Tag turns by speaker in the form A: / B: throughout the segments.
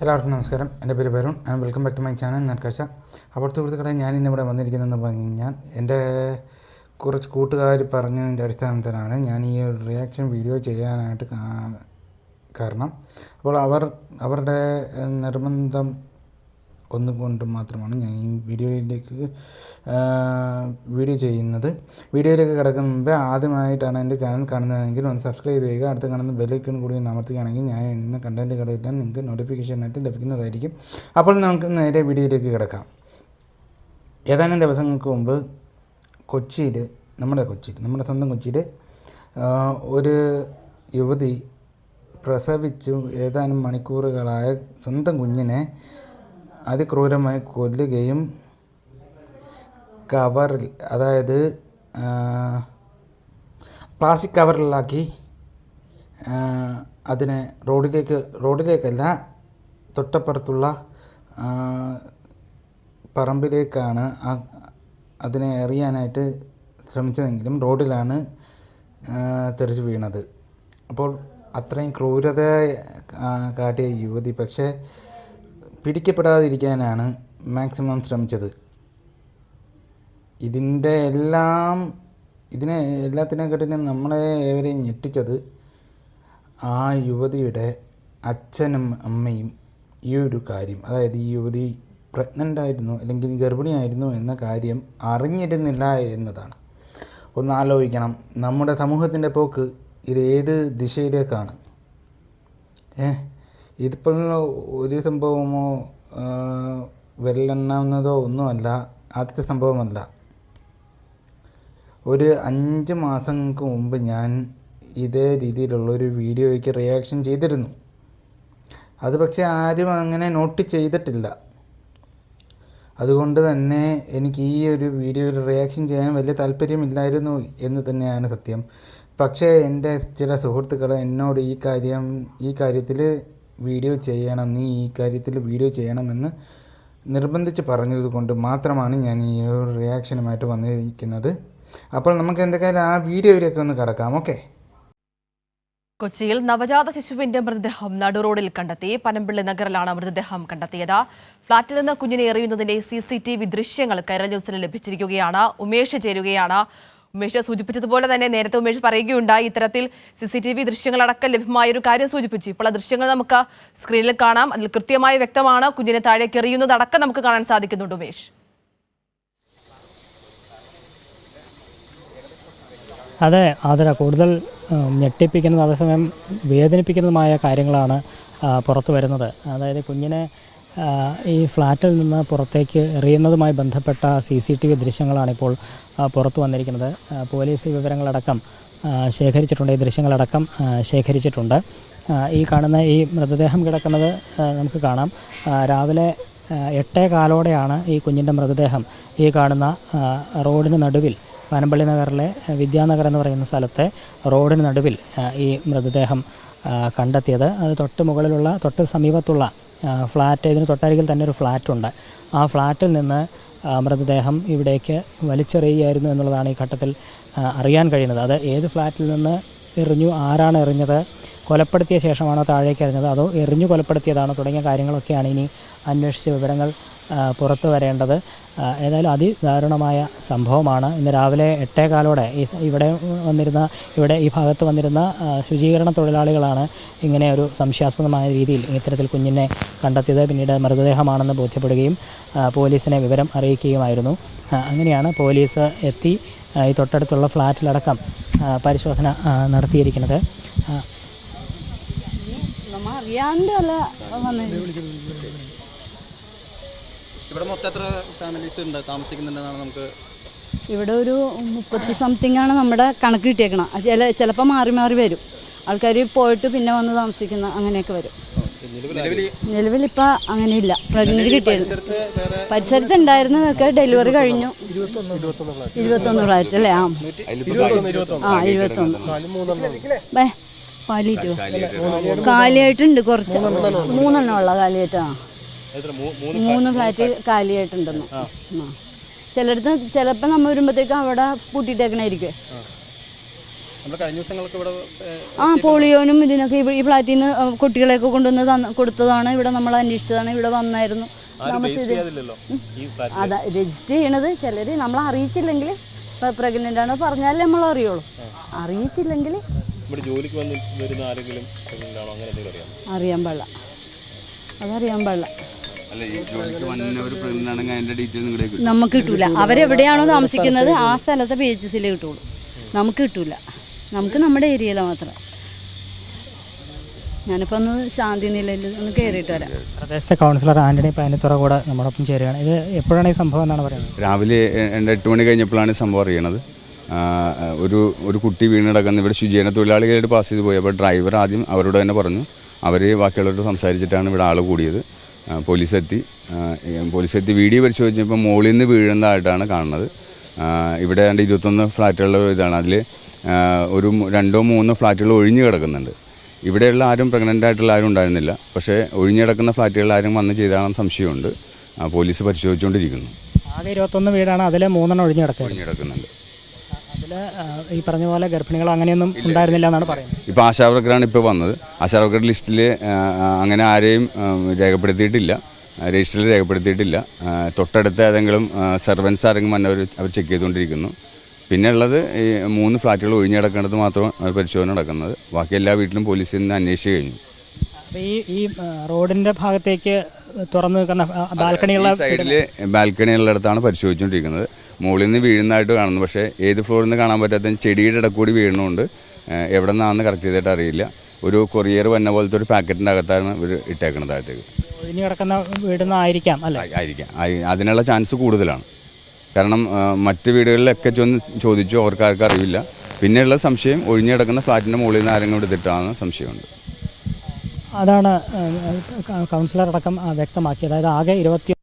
A: എല്ലാവർക്കും നമസ്കാരം. എന്റെ പേര് Varun. And welcome back to my channel Nelkazhcha അപ്പോൾ സുഹൃത്തുക്കളെ ഞാൻ ഇന്നിവിടെ വന്നിരിക്കുന്നതെന്ന് പറഞ്ഞു കഴിഞ്ഞാൽ എന്റെ കുറച്ച് കൂട്ടുകാർ പറഞ്ഞതിന്റെ അടിസ്ഥാനത്തിലാണ് ഞാൻ ഈ ഒരു റിയാക്ഷൻ വീഡിയോ ചെയ്യാനായിട്ട് കാരണം അപ്പോൾ അവർ അവരുടെ നിർബന്ധം ഒന്നുകൊണ്ട് മാത്രമാണ് ഞാൻ ഈ വീഡിയോയിലേക്ക് വീഡിയോ ചെയ്യുന്നത്. വീഡിയോയിലേക്ക് കിടക്കുന്ന മുമ്പ് ആദ്യമായിട്ടാണ് എന്റെ ചാനൽ കാണുന്നതെങ്കിൽ ഒന്ന് സബ്സ്ക്രൈബ് ചെയ്യുക. അടുത്ത് കാണുന്ന ബെല്ലൈക്കൺ കൂടി ഒന്ന് അമർത്തുകയാണെങ്കിൽ ഞാൻ ഇന്ന് കണ്ടന്റ് കളയെല്ലാം നിങ്ങൾക്ക് നോട്ടിഫിക്കേഷനായിട്ട് ലഭിക്കുന്നതായിരിക്കും. അപ്പോൾ നമുക്ക് നേരെ വീഡിയോയിലേക്ക് കിടക്കാം. ഏതാനും ദിവസങ്ങൾക്ക് മുമ്പ് കൊച്ചിയിൽ നമ്മുടെ കൊച്ചിയിൽ നമ്മുടെ സ്വന്തം കൊച്ചിയിൽ ഒരു യുവതി പ്രസവിച്ചു. ഏതാനും മണിക്കൂറുകളായ സ്വന്തം കുഞ്ഞിനെ അതിക്രൂരമായി കൊല്ലുകയും കവറിൽ അതായത് പ്ലാസ്റ്റിക് കവറിലാക്കി അതിനെ റോഡിലേക്ക് റോഡിലേക്കല്ല തൊട്ടപ്പുറത്തുള്ള പറമ്പിലേക്കാണ് ആ അതിനെ എറിയാനായിട്ട് ശ്രമിച്ചതെങ്കിലും റോഡിലാണ് തെറിച്ച് വീണത്. അപ്പോൾ അത്രയും ക്രൂരത കാട്ടിയ യുവതി. പക്ഷേ പിടിക്കപ്പെടാതിരിക്കാനാണ് മാക്സിമം ശ്രമിച്ചത്. ഇതിന്റെ എല്ലാം ഇതിനെ എല്ലാത്തിനെക്കാട്ടിനും നമ്മളെ ഏവരെയും ഞെട്ടിച്ചത് ആ യുവതിയുടെ അച്ഛനും അമ്മയും ഈ ഒരു കാര്യം. അതായത് ഈ യുവതി പ്രഗ്നന്റ് ആയിരുന്നു അല്ലെങ്കിൽ ഗർഭിണിയായിരുന്നു എന്ന കാര്യം അറിഞ്ഞിരുന്നില്ല എന്നതാണ്. ഒന്ന് ആലോചിക്കണം. നമ്മുടെ സമൂഹത്തിന്റെ പോക്ക് ഇത് ഏത് ദിശയിലേക്കാണ്? ഏ ഇതിപ്പോൾ ഒരു സംഭവമോ വിരലെണ്ണാവുന്നതോ ഒന്നുമല്ല. ആദ്യത്തെ സംഭവമല്ല. ഒരു അഞ്ച് മാസങ്ങൾക്ക് മുമ്പ് ഞാൻ ഇതേ രീതിയിലുള്ള ഒരു വീഡിയോയ്ക്ക് റിയാക്ഷൻ ചെയ്തിരുന്നു. അത് പക്ഷേ ആരും അങ്ങനെ നോട്ട് ചെയ്തിട്ടില്ല. അതുകൊണ്ട് തന്നെ എനിക്ക് ഈ ഒരു വീഡിയോയിൽ റിയാക്ഷൻ ചെയ്യാൻ വലിയ താല്പര്യമില്ലായിരുന്നു എന്ന് തന്നെയാണ് സത്യം. പക്ഷേ എന്റെ ചില സുഹൃത്തുക്കൾ എന്നോട് ഈ കാര്യം ഈ കാര്യത്തിൽ വീഡിയോ ചെയ്യണം നീ ഈ കാര്യത്തിൽ വീഡിയോ ചെയ്യണമെന്ന് നിർബന്ധിച്ച് പറഞ്ഞത് കൊണ്ട് മാത്രമാണ് ഞാൻ ഈ ഒരു റിയാക്ഷനുമായിട്ട് വന്നിരിക്കുന്നത്. അപ്പോൾ നമുക്ക് എന്തൊക്കെയായാലും ആ വീഡിയോയിലേക്ക് ഒന്ന് കടക്കാം ഓക്കെ
B: കൊച്ചിയിൽ നവജാത ശിശുവിന്റെ മൃതദേഹം നടുറോഡിൽ കണ്ടെത്തി. പനമ്പിള്ളി നഗറിലാണ് മൃതദേഹം കണ്ടെത്തിയത്. ഫ്ളാറ്റിൽ നിന്ന് കുഞ്ഞിനെ എറിയുന്നതിന്റെ സി ദൃശ്യങ്ങൾ കരൽ ന്യൂസിന് ലഭിച്ചിരിക്കുകയാണ്. ഉമേഷ് ചേരുകയാണ്. ഉമേഷ് സൂചിപ്പിച്ചതുപോലെ തന്നെ നേരത്തെ ഉമേഷ് പറയുകയുണ്ടായി. ഇത്തരത്തിൽ സി സി ടി വി ദൃശ്യങ്ങളടക്കം ലഭ്യമായ ഒരു കാര്യം സൂചിപ്പിച്ചു. ഇപ്പോൾ ആ ദൃശ്യങ്ങൾ നമുക്ക് സ്ക്രീനിൽ കാണാം. അതിൽ കൃത്യമായി വ്യക്തമാണ്. കുഞ്ഞിനെ താഴേക്ക് എറിയുന്നതടക്കം നമുക്ക് കാണാൻ സാധിക്കുന്നുണ്ട് ഉമേഷ്.
C: അതെ ആദര കൂടുതൽ ഞെട്ടിപ്പിക്കുന്നത് അതേസമയം വേദനിപ്പിക്കുന്നതുമായ കാര്യങ്ങളാണ് പുറത്തു വരുന്നത്. അതായത് കുഞ്ഞിനെ ഈ ഫ്ലാറ്റിൽ നിന്ന് പുറത്തേക്ക് എറിയുന്നതുമായി ബന്ധപ്പെട്ട സി സി ടി വി ദൃശ്യങ്ങളാണിപ്പോൾ പുറത്തു വന്നിരിക്കുന്നത്. പോലീസ് വിവരങ്ങളടക്കം ശേഖരിച്ചിട്ടുണ്ട്. ഈ ദൃശ്യങ്ങളടക്കം ശേഖരിച്ചിട്ടുണ്ട്. ഈ കാണുന്ന ഈ മൃതദേഹം കിടക്കുന്നത് നമുക്ക് കാണാം. രാവിലെ എട്ടേ കാലോടെയാണ് ഈ കുഞ്ഞിന്റെ മൃതദേഹം. ഈ കാണുന്ന റോഡിന് നടുവിൽ പനമ്പള്ളി നഗറിലെ വിദ്യാനഗർ എന്ന് പറയുന്ന സ്ഥലത്തെ റോഡിന് നടുവിൽ ഈ മൃതദേഹം കണ്ടെത്തിയത്. അത് തൊട്ട് മുകളിലുള്ള തൊട്ട് സമീപത്തുള്ള ഫ്ലാറ്റ് ഇതിന് തൊട്ടരികിൽ തന്നെ ഒരു ഫ്ലാറ്റുണ്ട് ആ ഫ്ലാറ്റിൽ നിന്ന് മൃതദേഹം ഇവിടേക്ക് വലിച്ചെറിയുകയായിരുന്നു എന്നുള്ളതാണ് ഈ ഘട്ടത്തിൽ അറിയാൻ കഴിയുന്നത്. അത് ഏത് ഫ്ലാറ്റിൽ നിന്ന് എറിഞ്ഞു ആരാണ് എറിഞ്ഞത് കൊലപ്പെടുത്തിയ ശേഷമാണോ താഴേക്ക് എറിഞ്ഞത് അതോ എറിഞ്ഞു കൊലപ്പെടുത്തിയതാണോ തുടങ്ങിയ കാര്യങ്ങളൊക്കെയാണ് ഇനി അന്വേഷിച്ച് വിവരങ്ങൾ. പുറത്തു വരേണ്ടത്. ഏതായാലും അതിദാരുണമായ സംഭവമാണ്. ഇന്ന് രാവിലെ എട്ടേകാലോടെ ഈ ഇവിടെ വന്നിരുന്ന ഇവിടെ ഈ ഭാഗത്ത് വന്നിരുന്ന ശുചീകരണ തൊഴിലാളികളാണ് ഇങ്ങനെ ഒരു സംശയാസ്പദമായ രീതിയിൽ ഇത്തരത്തിൽ കുഞ്ഞിനെ കണ്ടെത്തിയത്. പിന്നീട് മൃതദേഹമാണെന്ന് ബോധ്യപ്പെടുകയും പോലീസിനെ വിവരം അറിയിക്കുകയുമായിരുന്നു. അങ്ങനെയാണ് പോലീസ് എത്തി ഈ തൊട്ടടുത്തുള്ള ഫ്ലാറ്റിലടക്കം പരിശോധന നടത്തിയിരിക്കുന്നത്.
D: അല്ല
E: ഇവിടെ മൊത്തം എത്ര ഫാമിലീസ് ഉണ്ട്? താമസിക്കുന്നുണ്ടെന്നാണ് നമുക്ക്
D: ഇവിടെ ഒരു മുപ്പത്തി സംതിങ് ആണ് നമ്മുടെ കണക്ക് കിട്ടിയേക്കണം ചില ചിലപ്പോൾ മാറി മാറി വരും. ആൾക്കാർ പോയിട്ട് പിന്നെ വന്ന് താമസിക്കുന്ന അങ്ങനെയൊക്കെ വരും.
E: നിലവിൽ
D: നിലവിലിപ്പോൾ അങ്ങനെയില്ല. പ്രഗ്നന്റ് കിട്ടിയത്
E: പരിസരത്ത്
D: ഉണ്ടായിരുന്നതൊക്കെ ഡെലിവറി കഴിഞ്ഞു. ഇരുപത്തൊന്ന് ഫ്ലാറ്റ് അല്ലേ ആ ആ ഇരുപത്തൊന്ന്. കാലിയായിട്ടുണ്ട് കുറച്ച്. മൂന്നെണ്ണം ഉള്ള. കാലിയായിട്ട്? ആ മൂന്ന് ഫ്ലാറ്റ് കാലിയായിട്ടുണ്ടെന്ന്. ആ. ചിലടത്ത് ചിലപ്പോൾ നമ്മൾ വരുമ്പോഴത്തേക്കും അവിടെ പൂട്ടിയിട്ടേക്കണായിരിക്കും. ആ. പോളിയോനും ഇതിനൊക്കെ ഈ ഫ്ലാറ്റിൽ നിന്ന് കുട്ടികളെയൊക്കെ കൊണ്ടുവന്ന് തന്ന കൊടുത്തതാണ്. ഇവിടെ നമ്മൾ അന്വേഷിച്ചതാണ്. ഇവിടെ വന്നായിരുന്നു. അതാ രജിസ്റ്റർ ചെയ്യണത് ചിലർ നമ്മൾ അറിയിച്ചില്ലെങ്കിൽ പ്രഗ്നന്റ് ആണ് പറഞ്ഞാലേ നമ്മൾ അറിയുള്ളൂ. അറിയിച്ചില്ലെങ്കിൽ
F: ജോലിക്ക് വന്ന് വരുന്ന ആരെങ്കിലും
D: അറിയാൻ പാടില്ല. അതറിയാൻ പാടില്ല. നമുക്ക് കിട്ടൂല. അവരെവിടെയാണോ താമസിക്കുന്നത് ആ സ്ഥലത്തെ പി എച്ച് സിയിലേ കിട്ടുള്ളൂ. നമുക്ക് കിട്ടൂല. നമുക്ക് നമ്മുടെ ഏരിയയിൽ മാത്രം. ഞാനിപ്പോൾ ഒന്ന് ശാന്തി നിലയിൽ ഒന്ന് കയറിയിട്ട് വരാം.
C: പ്രദേശത്തെ കൗൺസിലർ ആന്റണി പാനിത്തുറ കൂടെ നമ്മോടൊപ്പം ചേരുകയാണ്. ഇത് എപ്പോഴാണ് ഈ സംഭവം എന്നാണ് പറയുന്നത്?
G: രാവിലെ രണ്ട് എട്ട് മണി കഴിഞ്ഞപ്പോഴാണ് സംഭവം അറിയണത്. ഒരു ഒരു കുട്ടി വീണിടക്കുന്ന ഇവിടെ ശുചീകരണ തൊഴിലാളികളായിട്ട് പാസ് ചെയ്ത് പോയി. അപ്പോൾ ഡ്രൈവർ ആദ്യം അവരോട് തന്നെ പറഞ്ഞു. അവർ ബാക്കിയുള്ളവരോട് സംസാരിച്ചിട്ടാണ് ഇവിടെ ആൾ കൂടിയത്. പോലീസെത്തി. പോലീസ് എത്തി വീഡിയോ പരിശോധിച്ചപ്പോൾ മുകളിൽ നിന്ന് വീഴുന്നതായിട്ടാണ് കാണുന്നത്. ഇവിടെ രണ്ട് ഇരുപത്തൊന്ന് ഫ്ലാറ്റുകളുടെ ഇതാണ്. അതിൽ ഒരു രണ്ടോ മൂന്നോ ഫ്ലാറ്റുകൾ ഒഴിഞ്ഞു കിടക്കുന്നുണ്ട്. ഇവിടെയുള്ള ആരും പ്രഗ്നന്റ് ആയിട്ടുള്ള ആരും ഉണ്ടായിരുന്നില്ല. പക്ഷേ ഒഴിഞ്ഞു കിടക്കുന്ന ഫ്ലാറ്റുകളിൽ ആരും വന്ന് ചെയ്താണെന്ന് സംശയമുണ്ട്. പോലീസ് പരിശോധിച്ചുകൊണ്ടിരിക്കുന്നു.
C: ആകെ ഇരുപത്തൊന്ന് വീടാണ്. അതിലെ മൂന്നെണ്ണം ഒഴിഞ്ഞു കിടക്കുന്നത്
G: ഒഴിഞ്ഞു കിടക്കുന്നുണ്ട്.
C: ഈ പറഞ്ഞ പോലെ ഗർഭിണികൾ അങ്ങനെയൊന്നും ഉണ്ടായിരുന്നില്ല എന്നാണ് പറയുന്നത്.
G: ഇപ്പോൾ ആശാവർക്കറാണ് ഇപ്പോൾ വന്നത്. ആശാവർക്കർ ലിസ്റ്റിൽ അങ്ങനെ ആരെയും രേഖപ്പെടുത്തിയിട്ടില്ല. രജിസ്റ്ററിൽ രേഖപ്പെടുത്തിയിട്ടില്ല. തൊട്ടടുത്ത ഏതെങ്കിലും സെർവൻസ് ആരെങ്കിലും വന്നവർ അവർ ചെക്ക് ചെയ്തുകൊണ്ടിരിക്കുന്നു. പിന്നെ ഉള്ളത് ഈ മൂന്ന് ഫ്ലാറ്റുകൾ ഒഴിഞ്ഞു കിടക്കേണ്ടത് മാത്രം അവർ പരിശോധന നടക്കുന്നത്. ബാക്കി എല്ലാ വീട്ടിലും പോലീസിൽ നിന്ന് അന്വേഷിച്ച് കഴിഞ്ഞു.
C: ഈ ഈ റോഡിന്റെ ഭാഗത്തേക്ക് തുറന്നു നിൽക്കുന്ന ബാൽക്കണിയുള്ള
G: സൈഡിൽ സൈഡിൽ ബാൽക്കണി ഉള്ളിടത്താണ് പരിശോധിച്ചുകൊണ്ടിരിക്കുന്നത്. മുകളിൽ നിന്ന് വീഴുന്നതായിട്ട് കാണുന്നു. പക്ഷേ ഏത് ഫ്ലോറിൽ നിന്ന് കാണാൻ പറ്റാത്ത ചെടിയുടെ ഇടക്കൂടി വീഴുന്നുണ്ട്. എവിടെ നിന്നാണെന്ന് കറക്റ്റ് ചെയ്തിട്ട് അറിയില്ല. ഒരു കൊറിയർ വന്ന പോലത്തെ ഒരു പാക്കറ്റിന്റെ അകത്താണ് ഇവർ ഇട്ടേക്കുന്നത് താഴത്തേക്ക്
C: ഒഴിഞ്ഞു കിടക്കുന്ന വീടുന്നായിരിക്കാം അല്ലേ?
G: ആയിരിക്കാം. ആയി- അതിനുള്ള ചാൻസ് കൂടുതലാണ്. കാരണം മറ്റ് വീടുകളിലൊക്കെ ചെന്ന് ചോദിച്ചു അവർക്കാർക്ക് അറിയില്ല. പിന്നെയുള്ള സംശയം ഒഴിഞ്ഞു കിടക്കുന്ന ഫ്ലാറ്റിന്റെ മുകളിൽ നിന്ന് ആരെങ്കിലും എടുത്തിട്ടാണെന്ന് സംശയമുണ്ട്.
C: അതാണ് കൗൺസിലർ അടക്കം വ്യക്തമാക്കിയത്. വ്യക്തമാക്കി അതായത് ആകെ ഇരുപത്തി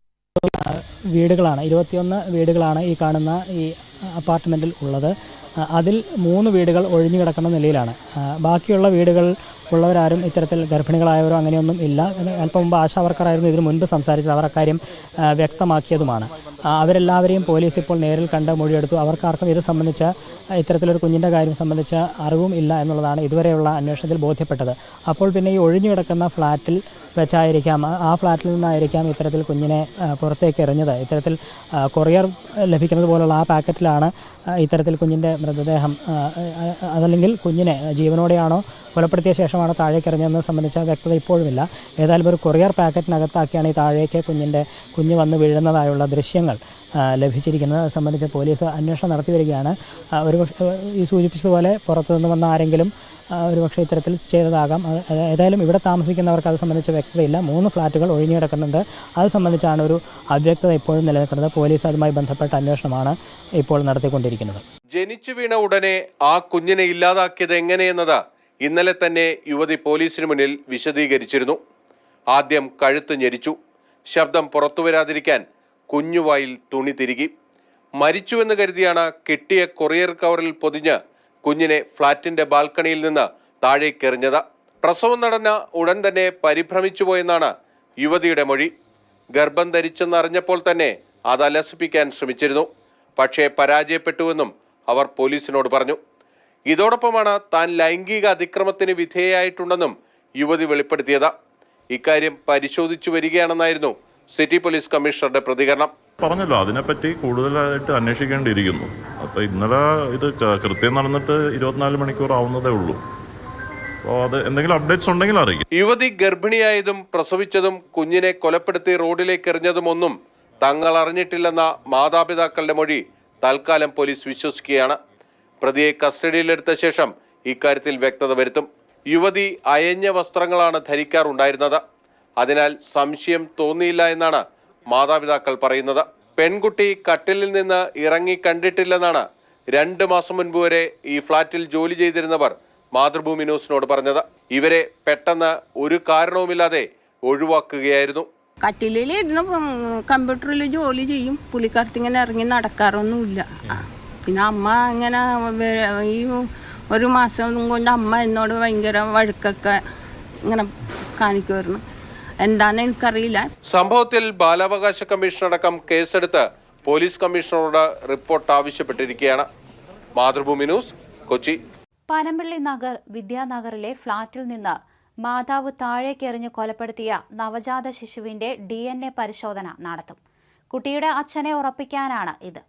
C: വീടുകളാണ്. ഇരുപത്തിയൊന്ന് വീടുകളാണ് ഈ കാണുന്ന ഈ അപ്പാർട്ട്മെന്റിൽ ഉള്ളത്. അതിൽ മൂന്ന് വീടുകൾ ഒഴിഞ്ഞു കിടക്കുന്ന നിലയിലാണ്. ബാക്കിയുള്ള വീടുകൾ ഉള്ളവരാരും ഇത്തരത്തിൽ ഗർഭിണികളായവരോ അങ്ങനെയൊന്നും ഇല്ല. അല്പം മുമ്പ് ആശാവർക്കറായിരുന്നു ഇതിനു മുൻപ് സംസാരിച്ചത്. അവർ അക്കാര്യം വ്യക്തമാക്കിയതുമാണ്. അവരെല്ലാവരെയും പോലീസ് ഇപ്പോൾ നേരിൽ കണ്ട് മൊഴിയെടുത്തു. അവർക്കാർക്കും ഇത് സംബന്ധിച്ച ഇത്തരത്തിലൊരു കുഞ്ഞിന്റെ കാര്യം സംബന്ധിച്ച അറിവും ഇല്ല എന്നുള്ളതാണ് ഇതുവരെയുള്ള അന്വേഷണത്തിൽ ബോധ്യപ്പെട്ടത്. അപ്പോൾ പിന്നെ ഈ ഒഴിഞ്ഞു കിടക്കുന്ന ഫ്ലാറ്റിൽ വെച്ചായിരിക്കാം ആ- ഫ്ലാറ്റിൽ നിന്നായിരിക്കാം ഇത്തരത്തിൽ കുഞ്ഞിനെ പുറത്തേക്ക് എറിഞ്ഞത്. ഇത്തരത്തിൽ കൊറിയർ ലഭിക്കുന്നത് പോലുള്ള ആ പാക്കറ്റിലാണ് ഇത്തരത്തിൽ കുഞ്ഞിന്റെ മൃതദേഹം അതല്ലെങ്കിൽ കുഞ്ഞിനെ ജീവനോടെയാണോ കൊലപ്പെടുത്തിയ ശേഷമാണ് താഴേക്ക് ഇറങ്ങിയതെന്ന് സംബന്ധിച്ച വ്യക്തത ഇപ്പോഴുമില്ല. ഏതായാലും ഒരു കൊറിയർ പാക്കറ്റിനകത്താക്കിയാണ് ഈ താഴേക്ക് കുഞ്ഞിന്റെ കുഞ്ഞ് വന്ന് വീഴുന്നതായുള്ള ദൃശ്യങ്ങൾ ലഭിച്ചിരിക്കുന്നത്. സംബന്ധിച്ച് പോലീസ് അന്വേഷണം നടത്തി വരികയാണ്. ഒരു ഈ സൂചിപ്പിച്ചതുപോലെ പുറത്തുനിന്ന് വന്ന ആരെങ്കിലും ഒരുപക്ഷെ ഇത്തരത്തിൽ ചെയ്തതാകാം. ഏതായാലും ഇവിടെ താമസിക്കുന്നവർക്ക് അത് സംബന്ധിച്ച് വ്യക്തതയില്ല. മൂന്ന് ഫ്ലാറ്റുകൾ ഒഴിഞ്ഞു കിടക്കുന്നുണ്ട്. അത് സംബന്ധിച്ചാണ് ഒരു അവ്യക്തത ഇപ്പോഴും നിലനിൽക്കുന്നത്. പോലീസ് അതുമായി ബന്ധപ്പെട്ട അന്വേഷണമാണ് ഇപ്പോൾ നടത്തിക്കൊണ്ടിരിക്കുന്നത്.
H: ജനിച്ചു വീണ ഉടനെ ആ കുഞ്ഞിനെ ഇല്ലാതാക്കിയത് എങ്ങനെയെന്നത് ഇന്നലെ തന്നെ യുവതി പോലീസിന് മുന്നിൽ വിശദീകരിച്ചിരുന്നു. ആദ്യം കഴുത്ത് ഞെരിച്ചു. ശബ്ദം പുറത്തു വരാതിരിക്കാൻ കുഞ്ഞുവായിൽ തുണി തിരികി. മരിച്ചുവെന്ന് കരുതിയാണ് കിട്ടിയ കൊറിയർ കവറിൽ പൊതിഞ്ഞ് കുഞ്ഞിനെ ഫ്ളാറ്റിന്റെ ബാൽക്കണിയിൽ നിന്ന് താഴേക്കെറിഞ്ഞത് പ്രസവം നടന്ന ഉടൻ തന്നെ പരിഭ്രമിച്ചു പോയെന്നാണ് യുവതിയുടെ മൊഴി. ഗർഭം ധരിച്ചെന്നറിഞ്ഞപ്പോൾ തന്നെ അത് അലസിപ്പിക്കാൻ ശ്രമിച്ചിരുന്നു. പക്ഷേ പരാജയപ്പെട്ടുവെന്നും അവർ പോലീസിനോട് പറഞ്ഞു. ഇതോടൊപ്പമാണ് താൻ ലൈംഗിക അതിക്രമത്തിന് വിധേയായിട്ടുണ്ടെന്നും യുവതി വെളിപ്പെടുത്തിയത്. ഇക്കാര്യം പരിശോധിച്ചു വരികയാണെന്നായിരുന്നു സിറ്റി പോലീസ് കമ്മീഷണറുടെ പ്രതികരണം.
F: പറഞ്ഞല്ലോ അതിനെപ്പറ്റി കൂടുതലായിട്ട് അന്വേഷിക്കേണ്ടിയിരിക്കുന്നു. അപ്പോൾ ഇന്നലെ ഇത് കൃത്യം നടന്നിട്ട് ഇരുപത്തിനാല് മണിക്കൂർ ആവുന്നതേ ഉള്ളൂ. അത് എന്തെങ്കിലും അപ്ഡേറ്റ്സ് ഉണ്ടെങ്കിൽ അറിയിക്കും.
H: യുവതി ഗർഭിണിയായതും പ്രസവിച്ചതും കുഞ്ഞിനെ കൊലപ്പെടുത്തി റോഡിലേക്ക് എറിഞ്ഞതുമൊന്നും തങ്ങൾ അറിഞ്ഞിട്ടില്ലെന്ന മാതാപിതാക്കളുടെ മൊഴി തൽക്കാലം പോലീസ് വിശ്വസിക്കുകയാണ്. പ്രതിയെ കസ്റ്റഡിയിലെടുത്ത ശേഷം ഇക്കാര്യത്തിൽ വ്യക്തത വരുത്തും. യുവതി അയഞ്ഞ വസ്ത്രങ്ങളാണ് ധരിക്കാറുണ്ടായിരുന്നത്. അതിനാൽ സംശയം തോന്നിയില്ല എന്നാണ് മാതാപിതാക്കൾ പറയുന്നത്. പെൺകുട്ടി കട്ടിലിൽ നിന്ന് ഇറങ്ങി കണ്ടിട്ടില്ലെന്നാണ് രണ്ട് മാസം മുൻപ് വരെ ഈ ഫ്ളാറ്റിൽ ജോലി ചെയ്തിരുന്നവർ മാതൃഭൂമി ന്യൂസിനോട് പറഞ്ഞത്. ഇവരെ പെട്ടെന്ന് ഒരു കാരണവുമില്ലാതെ ഒഴിവാക്കുകയായിരുന്നു.
I: കട്ടിലിരുന്ന് കമ്പ്യൂട്ടറിൽ ജോലി ചെയ്യും. പുള്ളിക്കാരത്തി ഇങ്ങനെ ഇറങ്ങി നടക്കാറൊന്നുമില്ല. പിന്നെ അമ്മ ഇങ്ങനെ ഈ ഒരു മാസം കൊണ്ട് അമ്മ എന്നോട് ഭയങ്കര വഴക്കൊക്കെ ഇങ്ങനെ കാണിക്കുമായിരുന്നു എന്താണെന്ന് എനിക്കറിയില്ല.
H: സംഭവത്തിൽ ബാലാവകാശ കമ്മീഷൻ അടക്കം കേസെടുത്ത് പോലീസ് കമ്മീഷണറോട് റിപ്പോർട്ട് ആവശ്യപ്പെട്ടിരിക്കുകയാണ്. മാതൃഭൂമി ന്യൂസ് കൊച്ചി.
J: പനമ്പള്ളി നഗർ വിദ്യാനഗറിലെ ഫ്ളാറ്റിൽ നിന്ന് മാതാവ് താഴേക്കെറിഞ്ഞ് കൊലപ്പെടുത്തിയ നവജാത ശിശുവിന്റെ ഡി എൻ എ പരിശോധന നടത്തും. കുട്ടിയുടെ അച്ഛനെ ഉറപ്പിക്കാനാണ് ഇത്.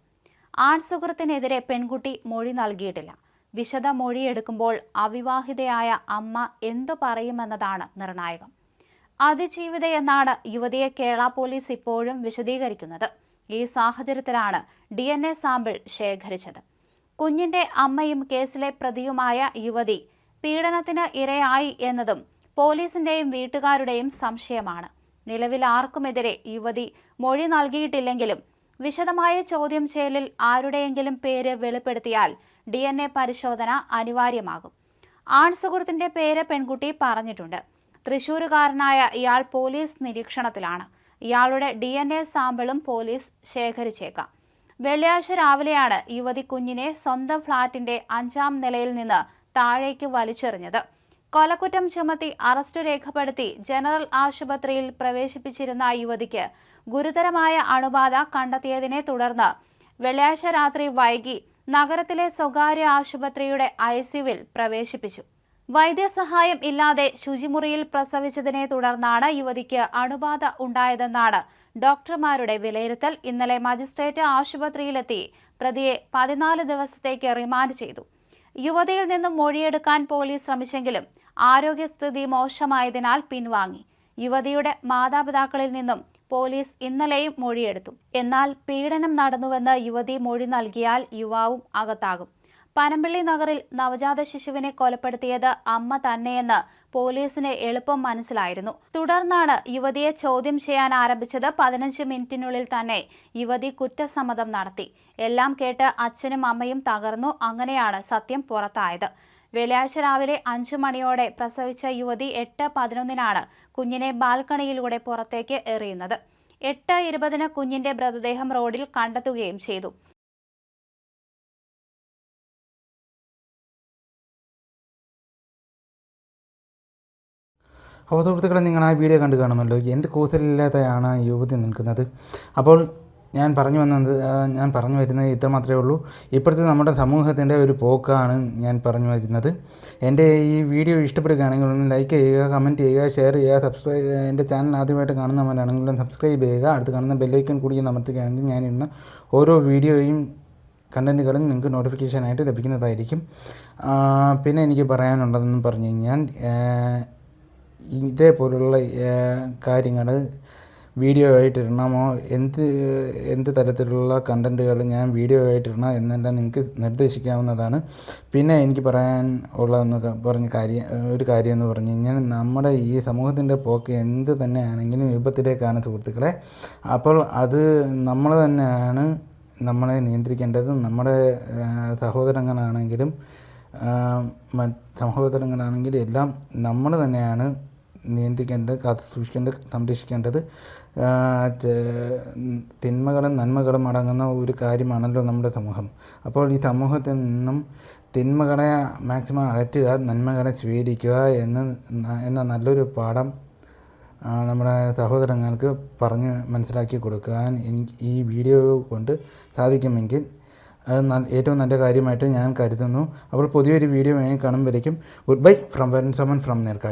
J: ആൺസുഹൃത്തിനെതിരെ പെൺകുട്ടി മൊഴി നൽകിയിട്ടില്ല. വിശദ മൊഴിയെടുക്കുമ്പോൾ അവിവാഹിതയായ അമ്മ എന്തു പറയുമെന്നതാണ് നിർണായകം. അതിജീവിത എന്നാണ് യുവതിയെ കേരള പോലീസ് ഇപ്പോഴും വിശദീകരിക്കുന്നത്. ഈ സാഹചര്യത്തിലാണ് ഡി എൻ എ സാമ്പിൾ ശേഖരിച്ചത്. കുഞ്ഞിന്റെ അമ്മയും കേസിലെ പ്രതിയുമായ യുവതി പീഡനത്തിന് ഇരയായി എന്നതും പോലീസിന്റെയും വീട്ടുകാരുടെയും സംശയമാണ്. നിലവിൽ ആർക്കുമെതിരെ യുവതി മൊഴി നൽകിയിട്ടില്ലെങ്കിലും വിശദമായ ചോദ്യം ചെയ്യലിൽ ആരുടെയെങ്കിലും പേര് വെളിപ്പെടുത്തിയാൽ ഡി എൻ എ പരിശോധന അനിവാര്യമാകും. ആൺസുഹൃത്തിന്റെ പേര് പെൺകുട്ടി പറഞ്ഞിട്ടുണ്ട്. തൃശൂരുകാരനായ ഇയാൾ പോലീസ് നിരീക്ഷണത്തിലാണ്. ഇയാളുടെ ഡി എൻ എ സാമ്പിളും പോലീസ് ശേഖരിച്ചേക്കാം. വെള്ളിയാഴ്ച രാവിലെയാണ് യുവതി കുഞ്ഞിനെ സ്വന്തം ഫ്ളാറ്റിന്റെ അഞ്ചാം നിലയിൽ നിന്ന് താഴേക്ക് വലിച്ചെറിഞ്ഞത്. കൊലക്കുറ്റം ചുമത്തി അറസ്റ്റ് രേഖപ്പെടുത്തി ജനറൽ ആശുപത്രിയിൽ പ്രവേശിപ്പിച്ചിരുന്ന യുവതിക്ക് ഗുരുതരമായ അണുബാധ കണ്ടെത്തിയതിനെ തുടർന്ന് വെള്ളിയാഴ്ച രാത്രി വൈകി നഗരത്തിലെ സ്വകാര്യ ആശുപത്രിയുടെ ഐസിയുവിൽ പ്രവേശിപ്പിച്ചു. വൈദ്യസഹായം ഇല്ലാതെ ശുചിമുറിയിൽ പ്രസവിച്ചതിനെ തുടർന്നാണ് യുവതിക്ക് അണുബാധ ഉണ്ടായതെന്നാണ് ഡോക്ടർമാരുടെ വിലയിരുത്തൽ. ഇന്നലെ മജിസ്ട്രേറ്റ് ആശുപത്രിയിലെത്തി പ്രതിയെ പതിനാല് ദിവസത്തേക്ക് റിമാൻഡ് ചെയ്തു. യുവതിയിൽ നിന്നും മൊഴിയെടുക്കാൻ പോലീസ് ശ്രമിച്ചെങ്കിലും ആരോഗ്യസ്ഥിതി മോശമായതിനാൽ പിൻവാങ്ങി. യുവതിയുടെ മാതാപിതാക്കളിൽ നിന്നും പോലീസ് ഇന്നലെയും മൊഴിയെടുത്തു. എന്നാൽ പീഡനം നടന്നുവെന്ന് യുവതി മൊഴി നൽകിയാൽ യുവാവും അകത്താകും. പനമ്പള്ളി നഗറിൽ നവജാത ശിശുവിനെ കൊലപ്പെടുത്തിയത് അമ്മ തന്നെയെന്ന് പോലീസിന് എളുപ്പം മനസ്സിലായിരുന്നു. തുടർന്നാണ് യുവതിയെ ചോദ്യം ചെയ്യാൻ ആരംഭിച്ചത് പതിനഞ്ച് മിനിറ്റിനുള്ളിൽ തന്നെ യുവതി കുറ്റസമ്മതം നടത്തി. എല്ലാം കേട്ട് അച്ഛനും അമ്മയും തകർന്നു. അങ്ങനെയാണ് സത്യം പുറത്തായത്. വെള്ളിയാഴ്ച രാവിലെ അഞ്ചു മണിയോടെ പ്രസവിച്ച യുവതി എട്ട് പതിനൊന്നിനാണ് കുഞ്ഞിനെ ബാൽക്കണിയിലൂടെ പുറത്തേക്ക് എറിയുന്നത്. എട്ട് ഇരുപതിന് കുഞ്ഞിന്റെ മൃതദേഹം റോഡിൽ കണ്ടെത്തുകയും ചെയ്തു.
A: അപ്പോൾ സുഹൃത്തുക്കളെ നിങ്ങൾ ആ വീഡിയോ കണ്ടു കാണുമല്ലോ എന്ത് കൂസലില്ലാതെയാണ് യുവതി നിൽക്കുന്നത്? അപ്പോൾ ഞാൻ പറഞ്ഞു വന്നത് ഞാൻ പറഞ്ഞു വരുന്നത് ഇത്ര മാത്രമേ ഉള്ളൂ. ഇപ്പോഴത്തെ നമ്മുടെ സമൂഹത്തിന്റെ ഒരു പോക്കാണ് ഞാൻ പറഞ്ഞു വരുന്നത്. എന്റെ ഈ വീഡിയോ ഇഷ്ടപ്പെടുകയാണെങ്കിൽ ഒന്ന് ലൈക്ക് ചെയ്യുക കമന്റ് ചെയ്യുക ഷെയർ ചെയ്യുക സബ്സ്ക്രൈബ് എന്റെ ചാനൽ ആദ്യമായിട്ട് കാണുന്നവരാണെങ്കിലും സബ്സ്ക്രൈബ് ചെയ്യുക. അടുത്ത് കാണുന്ന ബെല്ലൈക്കൺ കൂടി അമർത്തുകയാണെങ്കിൽ ഞാൻ ഇന്ന് ഓരോ വീഡിയോയും കണ്ടന്റുകളും നിങ്ങൾക്ക് നോട്ടിഫിക്കേഷനായിട്ട് ലഭിക്കുന്നതായിരിക്കും. പിന്നെ എനിക്ക് പറയാനുള്ളതെന്ന് പറഞ്ഞു കഴിഞ്ഞാൽ ഇതേപോലുള്ള കാര്യങ്ങൾ വീഡിയോ ആയിട്ടിടണമോ? എന്ത് എന്ത് തരത്തിലുള്ള കണ്ടന്റുകൾ ഞാൻ വീഡിയോ ആയിട്ടിടണം എന്നെല്ലാം നിങ്ങൾക്ക് നിർദ്ദേശിക്കാവുന്നതാണ്. പിന്നെ എനിക്ക് പറയാൻ ഉള്ള പറഞ്ഞ കാര്യം ഒരു കാര്യം എന്ന് പറഞ്ഞു കഴിഞ്ഞാൽ നമ്മുടെ ഈ സമൂഹത്തിന്റെ പോക്ക് എന്ത് തന്നെയാണെങ്കിലും വിപത്തിലേക്കാണ് സുഹൃത്തുക്കളെ. അപ്പോൾ അത് നമ്മൾ തന്നെയാണ് നമ്മളെ നിയന്ത്രിക്കേണ്ടത്. നമ്മുടെ സഹോദരങ്ങളാണെങ്കിലും സഹോദരങ്ങളാണെങ്കിലും എല്ലാം നമ്മൾ തന്നെയാണ് നിയന്ത്രിക്കേണ്ടത് കാത്തു സൂക്ഷിക്കേണ്ടത് സംരക്ഷിക്കേണ്ടത്. തിന്മകളും നന്മകളും അടങ്ങുന്ന ഒരു കാര്യമാണല്ലോ നമ്മുടെ സമൂഹം. അപ്പോൾ ഈ സമൂഹത്തിൽ നിന്നും തിന്മകളെ മാക്സിമം അകറ്റുക നന്മകളെ സ്വീകരിക്കുക എന്ന് എന്ന നല്ലൊരു പാഠം നമ്മുടെ സഹോദരങ്ങൾക്ക് പറഞ്ഞ് മനസ്സിലാക്കി കൊടുക്കാൻ എനിക്ക് ഈ വീഡിയോ കൊണ്ട് സാധിക്കുമെങ്കിൽ അത് ഏറ്റവും നല്ല കാര്യമായിട്ട് ഞാൻ കരുതുന്നു. അപ്പോൾ പുതിയൊരു video കാണുമ്പോഴേക്കും good bye from Varun Saman from നേർക്കാഴ്ച